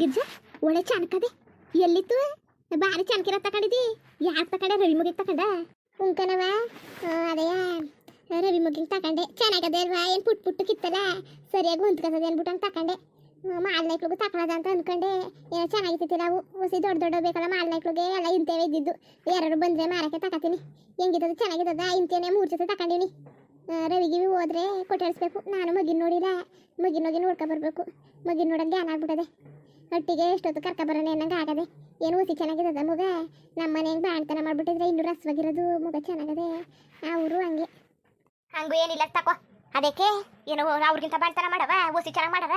ಗಿರ್ಜ, ಒಳ್ಳೆ ಚನಕದೆ ಎಲ್ಲಿತ್ತು? ಬಾರಿ ಚನಕಿರ ತಕೊಂಡಿದ್ದಿ. ಯಾರು ತಕೊಂಡೆ? ರವಿ ಮುಗಿ ತಕೊಂಡ? ಉಂಕನವ ಅದೇ, ರವಿ ಮುಗಿಗೆ ತಕೊಂಡೆ. ಚೆನ್ನಾಗದೆ ಅಲ್ವಾ? ಏನು ಪುಟ್ ಪುಟ್ಟು ಕಿತ್ತಲ್ಲ? ಸರಿಯಾಗಿ ಹೊಂದ್ಕತದೆ ಅನ್ಬಿಟ್ಟು ಹಂಗೆ ತಕೊಂಡೆ. ಮಾಲ್ನೈಕ್ಳಿಗೂ ತಕೊಳ್ಳೋದ ಅಂತ ಅನ್ಕೊಂಡೆ. ಏನೋ ಚೆನ್ನಾಗಿತ್ತಿಲ್ಲ ನಾವು ಹೊಸಿ ದೊಡ್ಡ ದೊಡ್ಡ ಬೇಕಲ್ಲ ಮಾಲ್ನಾಯ್ಕಳಿಗೆ ಎಲ್ಲ ಇಂತೇವೆ ಇದ್ದಿದ್ದು. ಯಾರು ಬಂದ್ರೆ ಮಾರಕ್ಕೆ ತಕತೀನಿ. ಹೆಂಗಿದ್ದದ ಚೆನ್ನಾಗಿದ್ದದ? ಇಂತೇನೆ ಮೂರು ಜೊತೆ ತಕೊಂಡಿನಿ. ರವಿಗಿವಿ ಹೋದ್ರೆ ಕೊಟ್ಟಾಡಿಸ್ಬೇಕು ನಾನು ಮಗಿನ ನೋಡಿಲ್ಲ. ಮಗಿನ ಹೋಗಿ ನೋಡ್ಕೊ ಬರ್ಬೇಕು. ಮಗಿನ ನೋಡೋದು ಧ್ಯಾನ ಆಗ್ಬಿಟ್ಟದೆ. ಒಟ್ಟಿಗೆ ಎಷ್ಟೊತ್ತು ಕರ್ಕ ಬರೋಣ ಅನ್ನಂಗೆ ಆಗದೆ. ಏನು ಹೊಸಿ ಚೆನ್ನಾಗಿದೆ ಮಗ? ನಮ್ಮ ಮನೆಗೆ ಬಾಣ್ತನ ಮಾಡ್ಬಿಟ್ಟಿದ್ರೆ ಇನ್ನೂ ರಸವಾಗಿರೋದು ಮಗ ಚೆನ್ನಾಗದೆ. ಅವರು ಹಂಗೆ. ಹಂಗೂ ಏನಿಲ್ಲ, ತಕೋ. ಅದಕ್ಕೆ ಏನು ಅವ್ರಿಗಿಂತ ಬಾಣ್ತನ ಮಾಡವ, ಊಸಿ ಚೆನ್ನಾಗಿ ಮಾಡವ.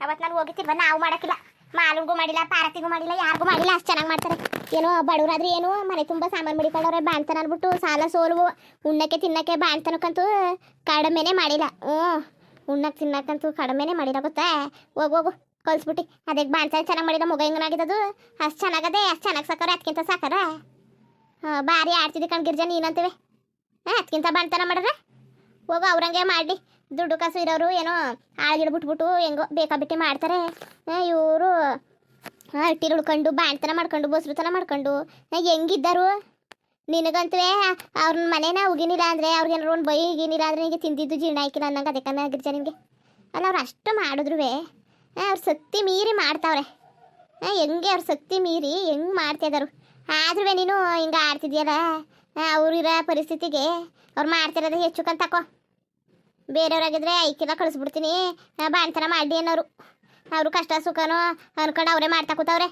ಅವತ್ತು ನಾನು ಹೋಗಿತ್ತಿಲ್ವ ನಾವು ಮಾಡಕ್ಕಿಲ್ಲ. ಮಾಲುಗೂ ಮಾಡಿಲ್ಲ ಪಾರತಿಗೂ ಮಾಡಿಲ್ಲ, ಯಾರಿಗೂ ಮಾಡಿಲ್ಲ, ಅಷ್ಟು ಚೆನ್ನಾಗಿ ಮಾಡ್ತಾರೆ. ಏನೋ ಬಡವರಾದ್ರೆ ಏನು ಮನೆ ತುಂಬ ಸಾಮಾನು ಮಡಿಕೊಂಡವ್ರೆ ಬಾಣ್ತನ ಅನ್ಬಿಟ್ಟು ಸಾಲ ಸೋಲ್ವು. ಉಣ್ಣಕ್ಕೆ ತಿನ್ನಕ್ಕೆ ಬಾಣ್ತನಕ್ಕಂತೂ ಕಡಿಮೆನೇ ಮಾಡಿಲ್ಲ. ಹ್ಞೂ ಉಣ್ಣಕ್ಕೆ ತಿನ್ನಕ್ಕಂತೂ ಕಡಿಮೆನೇ ಮಾಡಿಲ್ಲ ಗೊತ್ತಾ? ಹೋಗು ಹೋಗು. ಕಳ್ಸ್ಬಿಟ್ಟು. ಅದಕ್ಕೆ ಬಾಣ್ತನ ಚೆನ್ನಾಗಿ ಮಾಡಿದ ಮಗ ಹೆಂಗನಾಗಿದ್ದದು. ಅಷ್ಟು ಚೆನ್ನಾಗದೆ, ಅಷ್ಟು ಚೆನ್ನಾಗಿ ಸಾಕಾರ ಅದಕ್ಕಿಂತ ಸಾಕಾರ ಹಾಂ, ಭಾರಿ ಆಡ್ತಿದ್ದೆ ಗಿರ್ಜಾ, ನೀನಂತೀವಿ. ಹಾಂ ಅದಕ್ಕಿಂತ ಬಾಣ್ತನ ಮಾಡಿದ್ರೆ ಹೋಗು, ಅವ್ರಂಗೆ ಮಾಡಲಿ. ದುಡ್ಡು ಕಾಸು ಇರೋರು ಏನೋ ಆಳ್ಗಿಡ್ ಬಿಟ್ಬಿಟ್ಟು ಹೆಂಗೋ ಬೇಕಾಬಿಟ್ಟಿ ಮಾಡ್ತಾರೆ. ಇವರು ಅಟ್ಟಿರು ಉಳ್ಕೊಂಡು, ಬಾಣ್ತನ ಮಾಡ್ಕೊಂಡು, ಬಸ್ರುತನ ಮಾಡ್ಕೊಂಡು. ಹೆಂಗಿದ್ದಾರು? ನಿನಗಂತೂ ಅವ್ರನ್ನ ಮನೇನ ಉಗಿನಿಲ್ಲ ಅಂದರೆ ಅವ್ರಿಗೇನಾರು ಒಂದು ಬೈ ಉಗಿನಿಲ್ಲ ಅಂದರೆ ತಿಂದಿದ್ದು ಜೀರ್ಣ ಆಯ್ಕಿಲ್ಲ ಅನ್ನಂಗೆ ಅದಕ್ಕೆ ಗಿರ್ಜ ನಿನಗೆ ಅಲ್ಲ, ಅವ್ರು ಅಷ್ಟು ಮಾಡಿದ್ರು ಅವ್ರ ಶಕ್ತಿ ಮೀರಿ ಮಾಡ್ತಾವ್ರೆ. ಹೆಂಗೆ ಅವ್ರ ಶಕ್ತಿ ಮೀರಿ, ಹೆಂಗೆ ಮಾಡ್ತಿದ್ದಾರು ಆದ್ರೂ ನೀನು ಹಿಂಗೆ ಆಡ್ತಿದ್ಯಲ್ಲ? ಅವ್ರಿರೋ ಪರಿಸ್ಥಿತಿಗೆ ಅವ್ರು ಮಾಡ್ತಿರೋದು ಹೆಚ್ಚು ಕಂತಕೋ ಬೇರೆಯವ್ರಾಗಿದ್ರೆ ಐಕಿಲ್ಲ ಕಳಿಸ್ಬಿಡ್ತೀನಿ. ಬಾಣ್ತನ ಮಾಡಿ ಅನ್ನೋರು. ಅವರು ಕಷ್ಟ ಸುಖನೋ ಅನ್ಕೊಂಡು ಅವರೇ ಮಾಡ್ತಾ ಕೂತವ್ರೆ.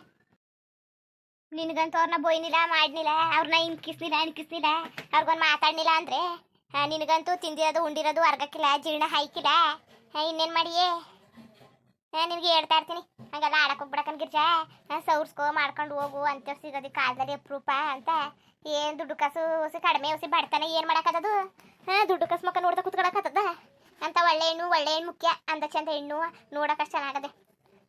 ನಿನಗಂತೂ ಅವ್ರನ್ನ ಬೊಯ್ನಿಲ್ಲ ಮಾಡ್ನಿಲ್ಲ ಅವ್ರನ್ನ ಇನ್ಕಿಸ್ನಿಲ್ಲ ಅನ್ಕಿಸ್ನಿಲ್ಲ ಅವ್ರಿಗೊಂದು ಮಾತಾಡ್ನಿಲ್ಲ ಅಂದ್ರೆ ನಿನಗಂತೂ ತಿಂದಿರೋದು, ಉಂಡಿರೋದು, ಅರ್ಗಕ್ಕಿಲ್ಲ, ಜೀರ್ಣ ಹಾಯ್ಕಿಲ್ಲ. ಇನ್ನೇನು ಮಾಡಿಯೇ? ನಿನಗೆ ಹೇಳ್ತಾ ಇರ್ತೀನಿ. ಹಂಗೆಲ್ಲ ಆಡಕ್ಕೆ ಹೋಗ್ಬಿಡಕನ್ ಗಿರ್ಜಾ ಸೌರ್ಸ್ಕೋ ಮಾಡ್ಕೊಂಡು ಹೋಗು ಅಂತ ಸಿಗೋದಿ ಕಾಲದಲ್ಲಿ ಅಪ್ರೂಪ ಅಂತ. ಏನು ದುಡ್ಡು ಕಾಸು ಹೊಸಿ ಕಡಿಮೆ ಹೊಸಿ ಬಡ್ತಾನೆ ಏನು ಮಾಡೋಕ್ಕದದು ಹಾಂ, ದುಡ್ಡು ಕಾಸು ಮಕ್ಕ ನೋಡ್ತಾ ಕೂತ್ಕೊಳಕತ್ತದ ಅಂತ ಒಳ್ಳೆ ಹೆಣ್ಣು ಒಳ್ಳೆ ಹೆಣ್ಣು ಮುಖ್ಯ ಅಂದ ಚಂದ ಹೆಣ್ಣು ನೋಡೋಕಷ್ಟು ಚೆನ್ನಾಗದೆ.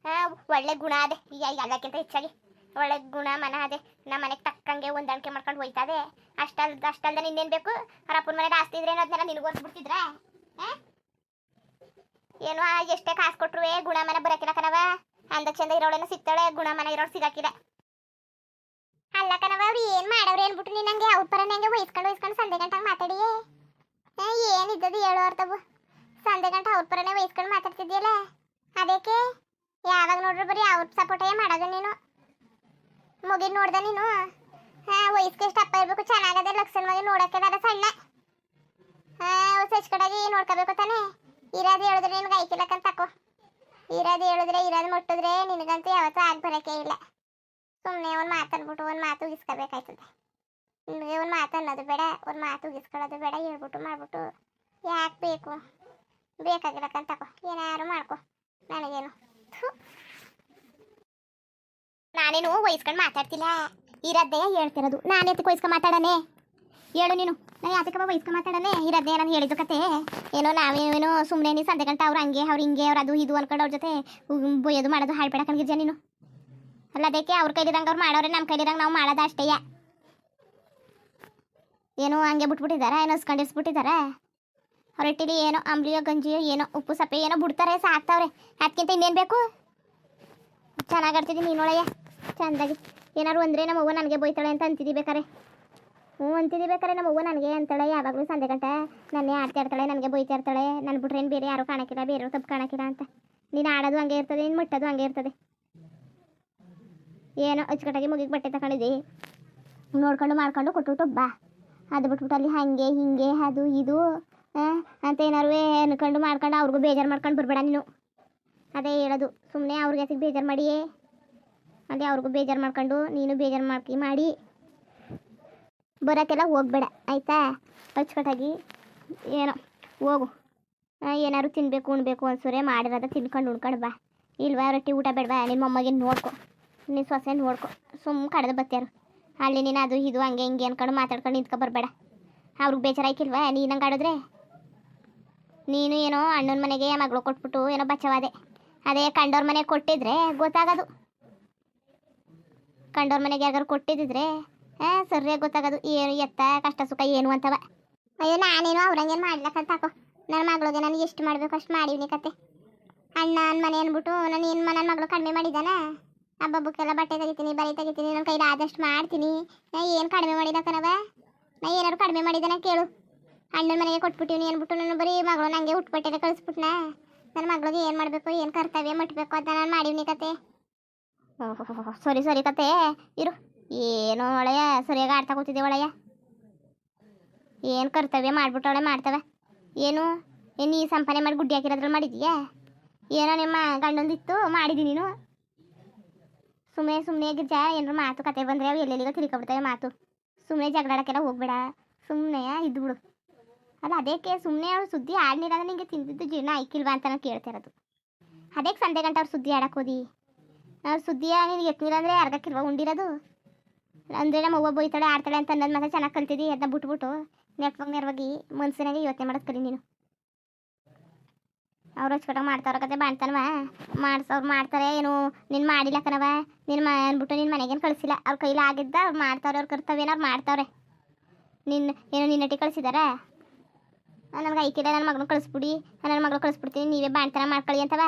ಹಾಂ, ಒಳ್ಳೆ ಗುಣ ಅದೆ. ಈಗ ಎಲ್ಲಕ್ಕಿಂತ ಹೆಚ್ಚಾಗಿ. ಒಳ್ಳೆ ಗುಣ, ಮನ ಅದೇ. ನಮ್ಮ ಮನೆಗೆ ತಕ್ಕಂಗೆ ಹೊಂದಾಣಿಕೆ ಮಾಡ್ಕೊಂಡು ಹೋಯ್ತದೆ. ಅಷ್ಟಲ್, ಅಷ್ಟಲ್ದ ಇನ್ನೇನು ಬೇಕು? ಅವ್ರ ಅಪ್ಪನ ಮನೆಗೆ ಆಸ್ತಿ ಇದ್ರೆ ಅದನ್ನೆಲ್ಲ ನಿನಗೆ ಬಿಡ್ತಿದ್ರ? ಏನು ಎಷ್ಟೇ ಕಾಸು ಕೊಟ್ರು ಗುಣ ಮನ ಬರಕಿಲ್ಲ ಕಣವ ಅಂದ ಚಂದ ಇರೋಳೇನು ಸಿಗ್ತಾಳೆ, ಗುಣ ಮನ ಇರೋಳು ಸಿಗಾಕಿಲ್ಲ. ಅಲ್ಲ ಕಣವ ಅವ್ರು ಏನ್ ಮಾಡವ್ರೆ ಅನ್ಬಿಟ್ಟು ನೀನ್ ನಂಗೆ? ಅವ್ರ ಪರ ನಂಗೆ ವಹಿಸ್ಕೊಂಡು ವಹಿಸ್ಕೊಂಡು ಸಂದೆ ಗಂಟ ಮಾತಾಡಿ. ಏನಿದ್ದದು ಹೇಳು ಅರ್ಥವು. ಸಂದೆ ಗಂಟೆ ಅವ್ರ ಪರನೇ ವಹಿಸ್ಕೊಂಡು ಮಾತಾಡ್ತಿದ್ಯಲ್ಲ ಅದಕ್ಕೆ ಯಾವಾಗ ನೋಡ್ರಿ ಬರೀ ಅವ್ರ ಸಪೋರ್ಟೇ ಮಾಡೋದು ನೀನು. ಮುಗಿದ್ ನೋಡ್ದ ನೀನು. ಹಾ ವಯಸ್ಸಿಗೆ ಎಷ್ಟು ಅಪ್ಪ ಇರ್ಬೇಕು, ಚೆನ್ನಾಗದೆ ಲಕ್ಷಣ ಮಗಿ ಸಣ್ಣ. ಹಾ ಸಚ್ಕಡಾಗಿ ನೋಡ್ಕೋಬೇಕು ತಾನೇ. ಇರೋದು ಹೇಳಿದ್ರೆ ನಿನ್ಗೆ ಐಕಿಲ್ಲಕ್ಕಂತ ತಕೋ. ಇರೋದು ಹೇಳಿದ್ರೆ ಇರೋದು ಮುಟ್ಟಿದ್ರೆ ನಿನಗಂತೂ ಯಾವತ್ತೂ ಆಗಿ ಬರೋಕೆ ಇಲ್ಲ. ಸುಮ್ಮನೆ ಒಂದು ಮಾತಾಡ್ಬಿಟ್ಟು ಒಂದು ಮಾತು ಉಗಿಸ್ಕೋಬೇಕಾಯ್ತದೆ ನಿಮಗೆ ಒಂದು ಮಾತು ಅನ್ನೋದು ಬೇಡ, ಒಂದು ಮಾತು ಉಗಿಸ್ಕೊಳ್ಳೋದು ಬೇಡ ಹೇಳ್ಬಿಟ್ಟು ಮಾಡ್ಬಿಟ್ಟು ಯಾಕೆ ಬೇಕು? ಬೇಕಾಗಿರಕ್ಕಂತ ತಕೋ. ಏನಾರು ಮಾಡ್ಕೊ, ನನಗೇನು. ನಾನೇನು ವಹಿಸ್ಕೊಂಡು ಮಾತಾಡ್ತಿಲ್ಲ? ಇರದ್ದೇ ಹೇಳ್ತಿರೋದು. ನಾನು ಎತ್ತಕ್ಕೆ ವಹಿಸ್ಕೊಂಡು ಮಾತಾಡನೆ? ಹೇಳು ನೀನು. ನಾನು ಬಾಬಾ ಇಸ್ಕೊ ಮಾತಾಡಲೇ? ಇರೋದೇ ನಾನು ಹೇಳಿದ್ದು ಕತೆ. ಏನೋ ನಾವೇನೋ ಸುಮ್ಮನೆ ನೀ ಸಂದೆ ಗಂಟ ಅವ್ರು ಹಂಗೆ, ಅವ್ರು ಹಿಂಗೆ, ಅವ್ರು ಅದು ಇದು ಅನ್ಕೊಂಡು ಅವ್ರ ಜೊತೆ ಬೊಯ್ಯೋದು ಮಾಡೋದು ಹಾಳ್ಬೇಡ ಕಣ್ಗಿರ್ಜ ನೀನು. ಅಲ್ಲ ಅದಕ್ಕೆ ಅವ್ರ ಕೈಲಿರಂಗೆ ಅವ್ರು ಮಾಡೋರೆ ನಮ್ಮ ಕೈಲಿರಂಗೆ ನಾವು ಮಾಡೋದು ಅಷ್ಟೇಯ ಏನೋ ಹಂಗೆ ಬಿಟ್ಬಿಟ್ಟಿದ್ದಾರೆ ಏನೋ ಸ್ಕೊಂಡಿಸ್ಬಿಟ್ಟಿದ್ದಾರೆ ಹೊರಟಿಲಿ ಏನೋ ಅಂಬ್ಲಿಯೋ, ಗಂಜಿಯೋ, ಏನೋ ಉಪ್ಪು, ಸಪ್ಪೆ, ಏನೋ ಬಿಡ್ತಾರೆ, ಸಾಕ್ತಾವ್ರೆ. ಅದಕ್ಕಿಂತ ಇನ್ನೇನು ಬೇಕು? ಚೆನ್ನಾಗಿ ಆಡ್ತಿದ್ದೀನಿ ನೀನೊಳಯ್ಯ ಚೆಂದಾಗಿ. ಏನಾರು ಅಂದರೆ ನಮ್ಮ ಅವ್ವ ನನಗೆ ಬೈತಾಳೆ ಅಂತ ಅಂತಿದ್ದಿ ಬೇಕಾರೆ. ಹ್ಞೂ ಅಂತಿದ್ದಿ ಬೇಕಾರೆ ನಮ್ಮ ಅವ್ವ ನನಗೆ ಅಂತಾಳೆ, ಯಾವಾಗಲೂ ಸಂದೆ ಗಂಟೆ ನನ್ನೇ ಆಡ್ತಾ ನನಗೆ ಬೈತಾ ಇರ್ತಾಳೆ ನನ್ನ ಬಿಟ್ರೆ ಏನು ಬೇರೆ ಯಾರು ಕಾಣಕ್ಕಿಲ್ಲ ಬೇರೆಯವ್ರು ತಪ್ಪು ಕಾಣಕ್ಕಿಲ್ಲ ಅಂತ. ನೀನು ಆಡೋದು ಹಂಗೆ ಇರ್ತದೆ, ನೀನು ಮುಟ್ಟೋದು ಹಂಗೆ ಇರ್ತದೆ. ಏನೋ ಅಚ್ಚುಕಟ್ಟಾಗಿ ಮುಗಿಗೆ ಬಟ್ಟೆ ತಗೊಂಡಿದ್ದಿ ನೋಡ್ಕೊಂಡು ಮಾಡ್ಕೊಂಡು ಕೊಟ್ಬಿಟ್ಟು ಬಾ. ಅದು ಬಿಟ್ಬಿಟ್ಟು ಅಲ್ಲಿ ಹಾಗೆ, ಹಿಂಗೆ, ಅದು, ಇದು ಅಂತ ಏನಾರು ಅನ್ಕೊಂಡು ಮಾಡ್ಕೊಂಡು ಅವ್ರಿಗೂ ಬೇಜಾರು ಮಾಡ್ಕೊಂಡು ಬರಬೇಡ ನೀನು. ಅದೇ ಹೇಳೋದು ಸುಮ್ಮನೆ ಅವ್ರಿಗೆ ಬೇಜಾರು ಮಾಡಿಯೇ? ಅದೇ ಅವ್ರಿಗೂ ಬೇಜಾರು ಮಾಡ್ಕೊಂಡು ನೀನು ಬೇಜಾರು ಮಾಡ್ಕಿ ಮಾಡಿ. ಬರೋಕ್ಕೆಲ್ಲ ಹೋಗ್ಬೇಡ, ಆಯಿತಾ? ಅಚ್ಚುಕಟ್ಟಾಗಿ ಏನೋ, ಹೋಗು. ಏನಾದ್ರು ತಿನ್ನಬೇಕು ಉಣ್ಬೇಕು ಅನ್ಸೋರೆ ಮಾಡಿರೋದ ತಿನ್ಕೊಂಡು ಉಣ್ಕೊಂಡು ಬಾ. ಇಲ್ವಾ, ರೊಟ್ಟಿ ಊಟ ಬೇಡವಾ? ನಿಮ್ಮ ಅಮ್ಮಗೆ ನೋಡ್ಕೊ. ನಿನ್ನ ಸೊಸೆ ನೋಡ್ಕೊ. ಸುಮ್ಮ ಕಡ್ದು ಬತ್ತಾರು ಅಲ್ಲಿ ನೀನು ಅದು ಇದು ಹಂಗೆ ಹಿಂಗೆ ಅನ್ಕೊಂಡು ಮಾತಾಡ್ಕೊಂಡು ನಿಂತ್ಕೊ ಬರಬೇಡ. ಅವ್ರಿಗೆ ಬೇಜಾರಾಯ್ಕಿಲ್ವಾ? ನೀನು ಹಂಗೆ ಆಡಿದ್ರೆ? ನೀನು ಏನೋ ಅಣ್ಣನ ಮನೆಗೆ ಮಗಳು ಕೊಟ್ಬಿಟ್ಟು ಏನೋ ಬಚ್ಚವಾದೆ. ಅದೇ ಕಂಡೋರ್ ಮನೆಗೆ ಕೊಟ್ಟಿದ್ರೆ ಗೊತ್ತಾಗೋದು. ಕಂಡೋರ್ ಮನೆಗೆ ಯಾರು ಕೊಟ್ಟಿದ್ದಿದ್ರೆ ಹಾಂ ಸರಿಯಾಗಿ ಗೊತ್ತಾಗೋದು. ಏನು ಎತ್ತ, ಕಷ್ಟ, ಸುಖ, ಏನು ಅಂತವ. ಅಯ್ಯೋ, ನಾನೇನು ಅವ್ರಂಗೇನು ಮಾಡ್ಲಕ್ಕಂತ ಹಾಕೋ ನನ್ನ ಮಗಳಿಗೆ ನನಗೆ ಎಷ್ಟು ಮಾಡಬೇಕು, ಅಷ್ಟು ಮಾಡಿವ್ನಿ ಕತೆ. ಅಣ್ಣ ನನ್ನ ಮನೆ ಅಂದ್ಬಿಟ್ಟು ನಾನು ಏನು ನನ್ನ ಮಗಳು ಕಡಿಮೆ ಮಾಡಿದ್ದಾನೆ ಹಬ್ಬಬ್ಬಕ್ಕೆಲ್ಲ ಬಟ್ಟೆ ತೆಗಿತೀನಿ, ಬರೀ ತೆಗಿತೀನಿ ನನ್ನ ಕೈಲಿ ಆದಷ್ಟು ಮಾಡ್ತೀನಿ. ನಾ ಏನು ಕಡಿಮೆ ಮಾಡಿದ ನಾ ಏನಾರು ಕಡಿಮೆ ಮಾಡಿದ್ದಾನೆ ಕೇಳು. ಅಣ್ಣನ ಮನೆಗೆ ಕೊಟ್ಬಿಟ್ಟಿವ್ನಿ ಅಂದ್ಬಿಟ್ಟು ನಾನು ಬರೀ ಮಗಳು ನನಗೆ ಉಟ್ಬಟ್ಟೆಗೆ ಕಳಿಸ್ಬಿಟ್ನ? ನನ್ನ ಮಗಳಿಗೆ ಏನು ಮಾಡಬೇಕು, ಏನು ಕರ್ತವ್ಯ ಮುಟ್ಬೇಕು ಅಂತ ನಾನು ಮಾಡಿವ್ನಿ ಕತೆ. ಓಹೋ, ಸರಿ ಸರಿ ಕತೆ. ಇರು. ಏನೋ ಒಳೆಯ ಸರಿಯಾಗಿ ಆಡ್ತಾ ಕೂತಿದ್ದೆ ಒಳೆಯ ಏನು ಕರ್ತವ್ಯ ಮಾಡ್ಬಿಟ್ಟವಳೆ ಮಾಡ್ತವೆ. ಏನು? ಏನು ನೀ ಸಂಪಾದನೆ ಮಾಡಿ ಗುಡ್ಡಿ ಹಾಕಿರೋದ್ರಲ್ಲಿ ಮಾಡಿದ್ಯಾ? ಏನೋ ನಿಮ್ಮ ಗಂಡೊಂದಿತ್ತು, ಮಾಡಿದಿ ನೀನು. ಸುಮ್ಮನೆ ಸುಮ್ಮನೆ ಗಿರ್ಜ ಏನಾರು ಮಾತು ಕತೆ ಬಂದರೆ ಅವು ಎಲ್ಲೆಲ್ಲಿಗೋ ತಿರ್ಕೊಬಿಡ್ತವೆ ಮಾತು. ಸುಮ್ಮನೆ ಜಗಳಾಡೋಕ್ಕೆಲ್ಲ ಹೋಗ್ಬೇಡ. ಸುಮ್ಮನೆ ಬಿಡು ಅಲ್ಲ ಅದಕ್ಕೆ ಸುಮ್ಮನೆ ಅವ್ರು ಸುದ್ದಿ ಆಡ್ನಿರಾದ್ರೆ ನಿಂಗೆ ತಿಂದಿದ್ದು ಜೀರ್ಣ ಆಯ್ಕಿಲ್ವಾ ಅಂತ ನಾನು ಕೇಳ್ತಾ ಇರೋದು. ಅದಕ್ಕೆ ಸಂಜೆ ಗಂಟೆ ಅವ್ರು ಸುದ್ದಿ ಆಡಕ್ಕೆ ಹೋದಿ? ಅವ್ರು ಸುದ್ದಿಯ ನಿನಗೆ ಎತ್ತಿಲ್ಲ ಅಂದರೆ ಅರ್ಗಕ್ಕಿಲ್ವಾ ಉಂಡಿರೋದು? ಅಂದರೆ ನಮ್ಮ ಅವ್ವ ಬೈತಾಳೆ, ಆಡ್ತಾಳೆ ಅಂತ ಅನ್ನೋದು ಮಾತ್ರ ಚೆನ್ನಾಗಿ ಕಲ್ತಿದ್ದಿ ಅದನ್ನ ಬಿಟ್ಬಿಟ್ಟು ನೆಟ್ವಾಗ ನೆರವಾಗಿ ಮನ್ಸಿನಾಗೆ ಯೋಚನೆ ಮಾಡೋದು ಕಲಿ ನೀನು. ಅವ್ರು ಹಚ್ಕೊಟ್ಟಾಗ ಮಾಡ್ತಾವ್ರ ಕತೆ ಬಾಣ್ತಾನವ. ಮಾಡ್ಸವ್ರು ಮಾಡ್ತಾರೆ, ಏನು ನೀನು ಮಾಡಿಲ್ಲ ಕಣವ ನಿನ್ನ ಮ ಅಂದ್ಬಿಟ್ಟು ನಿನ್ನ ಮನೆಗೇನು ಕಳಿಸಿಲ್ಲ. ಅವ್ರ ಕೈಲಿ ಆಗಿದ್ದ ಅವ್ರು ಮಾಡ್ತಾವ್ರೆ, ಅವ್ರ ಕರ್ತವ್ಯನ ಅವ್ರು ಮಾಡ್ತಾವ್ರೆ. ನಿನ್ನ ಏನು ನಿನ್ನಟಿ ಕಳಿಸಿದಾರೆ? ನನಗೆ ಐಕಿಲ್ಲ ನನ್ನ ಮಗನ ಕಳಿಸ್ಬಿಡಿ. ನನ್ನ ಮಗಳು ಕಳಿಸ್ಬಿಡ್ತೀನಿ, ನೀವೇ ಬಾಣ್ತನ ಮಾಡ್ಕೊಳ್ಳಿ ಅಂತವ.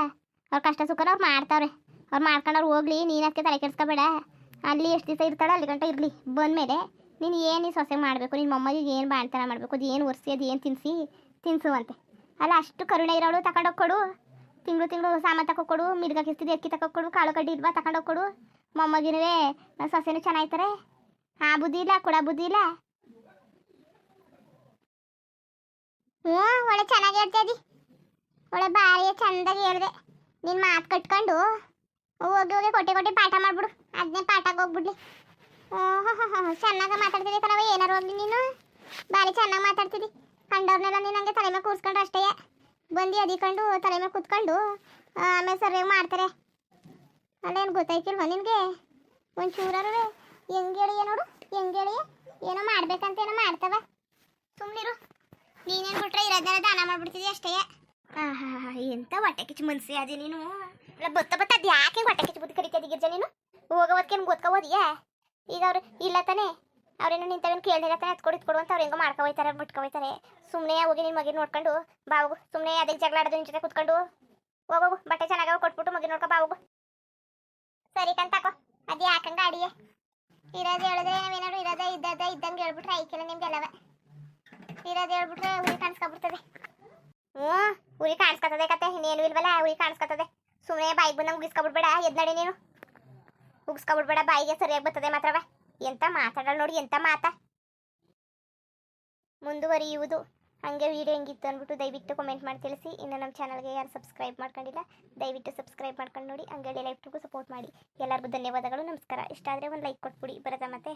ಅವ್ರ ಕಷ್ಟ ಸುಖನ ಅವ್ರು ಮಾಡ್ತಾವ್ರೆ. ಅವ್ರು ಮಾಡ್ಕೊಂಡು ಅವ್ರು ಹೋಗ್ಲಿ, ನೀನು ಅದಕ್ಕೆ ತಲೆ ಕೆಡ್ಸ್ಕೊಬೇಡ. ಅಲ್ಲಿ ಎಷ್ಟು ದಿವಸ ಇರ್ತಾಳೆ ಅಲ್ಲಿ ಗಂಟ ಇರಲಿ. ಬಂದಮೇಲೆ ನೀನು ಏನು ಈ ಸೊಸೆ ಮಾಡಬೇಕು? ನಿನ್ನ ಮೊಮ್ಮಗಿಗೆ ಏನು ಬಾಣ್ತನ ಮಾಡಬೇಕು? ಅದು ಏನು ಒರೆಸಿ, ಅದು ಏನು ತಿನ್ನಿಸಿ ತಿನ್ಸುವಂತೆ. ಅಲ್ಲ, ಅಷ್ಟು ಕರುಣೆ ಇರೋಳು ತಗೊಂಡೋಗ್ಕೊಡು ತಿಂಗಳು ತಿಂಗಳು ಸಾಮಾನು ತಗೊಕೊಡು ಮಿರ್ಗಾಕಿಸ್ತಿದ್ದು ಎಕ್ಕಿ ತಗೊಕೊಡು ಕಾಳು ಕಡ್ಡಿ ಇಲ್ವಾ ತಗೊಂಡೋಗ್ಕೊಡು ಮೊಮ್ಮಗಿನವೇ ಸೊಸೆನೂ ಚೆನ್ನಾಗ್ತಾರೆ ಆ ಬುದ್ಧಿ ಇಲ್ಲ, ಕೊಡ ಬುದ್ಧಿ ಇಲ್ಲ. ಹ್ಞೂ, ಒಳ್ಳೆ ಚೆನ್ನಾಗಿ ಹೇಳ್ತಾ ಒಳ್ಳೆ ಭಾರಿ ಚೆಂದಾಗಿ ಹೇಳಿದೆ. ನಿನ್ನ ಮಾತು ಕಟ್ಕೊಂಡು ಹೋಗಿ ಹೋಗಿ ಕೊಟ್ಟೆ ಕೊಟ್ಟೆ ಪಾಠ ಮಾಡ್ಬಿಡು. ಅದನ್ನೇ ಪಾಠಕ್ಕೆ ಹೋಗ್ಬಿಡ್ಲಿ. ಚೆನ್ನಾಗಿ ಮಾತಾಡ್ತಿದ್ದೆ ಕಣವ ಏನಾರು ಹೋಗ್ಲಿ ನೀನು? ಭಾರಿ ಚೆನ್ನಾಗಿ ಮಾತಾಡ್ತಿದ್ದಿ. ಕಂಡವ್ರನ್ನೆಲ್ಲ ನೀನು ಹಂಗೆ ತಲೆ ಮೇಲೆ ಕೂರಿಸ್ಕೊಂಡ್ರೆ ಅಷ್ಟೇ. ಬಂದು ಅದಿಕೊಂಡು ತಲೆ ಮೇಲೆ ಕೂತ್ಕೊಂಡು ಆಮೇಲೆ ಸರ್ವೇ ಮಾಡ್ತಾರೆ. ಅಲ್ಲೇನು ಗೊತ್ತಾಯ್ತಿಲ್ವ ನಿನಗೆ? ಒಂಚೂರರು ಹೆಂಗೆ ಹೇಳಿಯ ನೋಡು, ಹೆಂಗೆ ಹೇಳಿಯ? ಏನೋ ಮಾಡ್ಬೇಕಂತ ಏನೋ ಮಾಡ್ತವ. ಸುಮ್ಮನಿರು ನೀನೇನು ಬಿಟ್ರೆ ಇರೋದನ್ನ ದಾನ ಮಾಡ್ಬಿಡ್ತಿದ್ದಿ ಅಷ್ಟೇ? ಎಂತ ಹೊಟ್ಟೆ ಕಿಚ್ಚು ಮನ್ಸಿ ಅದೇ ನೀನು? ಅಲ್ಲ, ಬತ್ತ ಬತ್ತ ಅದು ಯಾಕೆ ಹೊಟ್ಟೆ ಕಿಚ್ಚು ಬುದ್ಧಿ ಕರಿತಾ ಗಿರ್ಜ ನೀನು? ಹೋಗೋವತ್ಕೇನು ಗೊತ್ಕೋಬೋದಿಯಾ ಈಗ ಅವ್ರು ಇಲ್ಲ ತಾನೆ? ಅವ್ರೇನು ನಿಂತವೇನು ಕೇಳಿಲ್ಲ ತಾನೆ? ಹತ್ಕೊಡು ಇತ್ಕೊಡು ಅಂತ ಅವ್ರು ಹೆಂಗೋ ಮಾಡ್ಕೊ ಹೋಯ್ತಾರೆ ಸುಮ್ಮನೆ ಹೋಗಿ ನಿನ್ನ ಮಗಿನ ನೋಡ್ಕೊಂಡು ಬಾವು ಸುಮ್ಮನೆ ಅದಕ್ಕೆ ಜಗಳ ಆಡೋದು ನಿನ್ನ ಜೊತೆ ಕುತ್ಕೊಂಡು. ಹೋಗೋಗು ಬಟ್ಟೆ ಚೆನ್ನಾಗವ ಕೊಟ್ಬಿಟ್ಟು ಮಗಿ ನೋಡ್ಕೊ ಬಾ ಹೋಗು ಸರಿ ಕಂತಾಕೋ ಅದು ಯಾಕಂಗ ಅಡಿಯೇ ಇರೋದು ಹೇಳಿದ್ರೆ ನಾವೇನಾದ್ರು ಇರೋದೇ ಇದ್ದದ ಇದ್ದಂಗೆ ಹೇಳ್ಬಿಟ್ರೆ ಐಕಿಲ್ಲ ನಿಮ್ಗೆಲ್ಲವ ಇರೋದು ಹೇಳ್ಬಿಟ್ರೆ ಉರಿ ಕಾಣಿಸ್ಕೊಬಿಡ್ತದೆ. ಹ್ಞೂ ಉರಿ ಕಾಣಿಸ್ಕೊತದೆ ಕತೆ, ಇನ್ನೇನು ಇಲ್ವಲ್ಲ ಉರಿ ಕಾಣಿಸ್ಕೊತದೆ. ಸುಮ್ಮನೆ ಬಾಯಿಗೆ ಬಂದಂಗೆ ಬಿಡಿಸ್ಕೊಬಿಡ್ಬೇಡ ಎದ್ ನಡಿ ನೀನು. ಉಗಿಸ್ಕೊಬಿಡ್ಬೇಡ ಬಾಯಿಗೆ ಸರಿಯಾಗಿ ಬರ್ತದೆ ಮಾತ್ರವ. ಎಂತ ಮಾತಾಡಲ್ ನೋಡಿ, ಎಂತ ಮಾತಾ. ಮುಂದುವರಿಯುವುದು. ಹಂಗೆ ವಿಡಿಯೋ ಹೆಂಗಿತ್ತು ಅಂದ್ಬಿಟ್ಟು ದಯವಿಟ್ಟು ಕಮೆಂಟ್ ಮಾಡಿ ತಿಳಿಸಿ. ಇನ್ನು ನಮ್ಮ ಚಾನಲ್ಗೆ ಯಾರು ಸಬ್ಸ್ಕ್ರೈಬ್ ಮಾಡ್ಕೊಂಡಿಲ್ಲ, ದಯವಿಟ್ಟು ಸಬ್ಸ್ಕ್ರೈಬ್ ಮಾಡ್ಕೊಂಡು ನೋಡಿ. ಹಂಗೆ ಲೈಫ್ಗೂ ಸಪೋರ್ಟ್ ಮಾಡಿ. ಎಲ್ಲರಿಗೂ ಧನ್ಯವಾದಗಳು, ನಮಸ್ಕಾರ. ಇಷ್ಟ ಆದರೆ ಒಂದು ಲೈಕ್ ಕೊಟ್ಬಿಡಿ. ಬರೋದ ಮತ್ತೆ?